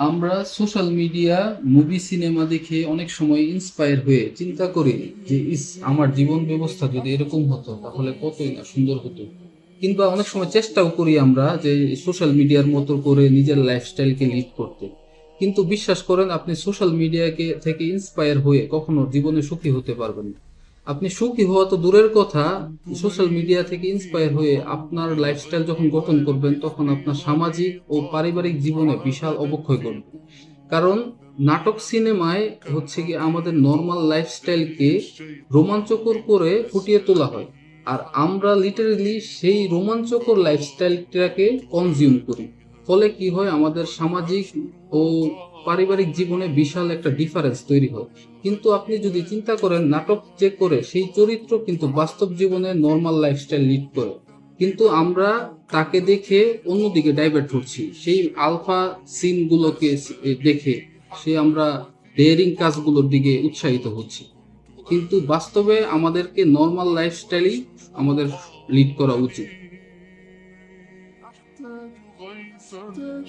আমরা social media, movie, cinema দেখে অনেক সময় ইন্সপায়ার হয়ে চিন্তা করি যে, ইস, আমার জীবন ব্যবস্থা যদি এরকম হতো, তাহলে কতই না সুন্দর হতো। কিংবা অনেক সময় চেষ্টাও করি আমরা যে, সোশ্যাল মিডিয়ার মতো করে নিজের লাইফস্টাইলকে লিড করতে। কিন্তু বিশ্বাস করেন, আপনি সোশ্যাল মিডিয়াকে থেকে ইন্সপায়ার হয়ে কখনো জীবনে সুখী হতে পারবেন না। আপনি সুখী হওয়া তো দূরের কথা। সোশ্যাল মিডিয়া থেকে ইন্সপায়ার হয়ে আপনার লাইফস্টাইল যখন গঠন করবেন তখন আপনার সামাজিক ও পারিবারিক জীবনে বিশাল অবক্ষয় করবে। কারণ নাটক সিনেমায় হচ্ছে কি আমাদের নর্মাল লাইফস্টাইলকে রোমাঞ্চকর করে ফুটিয়ে তোলা হয়। আর আমরা লিটারেলি সেই রোমাঞ্চকর লাইফস্টাইলটাকে কনজিউম করি। ফলে কি হয়, আমাদের সামাজিক ও পারিবারিক জীবনে বিশাল একটা ডিফারেন্স তৈরি হয়। কিন্তু আপনি যদি চিন্তা করেন, নাটক যে করে, সেই চরিত্র কিন্তু বাস্তব জীবনে নর্মাল লাইফস্টাইল লিড করে। কিন্তু আমরা তাকে দেখে অন্যদিকে ডাইভার্ট হচ্ছি। সেই আলফা সিনগুলোকে দেখে সে আমরা ডেয়ারিং কাজগুলোর দিকে উৎসাহিত হচ্ছি। কিন্তু বাস্তবে আমাদেরকে নর্মাল লাইফস্টাইলই আমাদের লিড করা উচিত। Stage.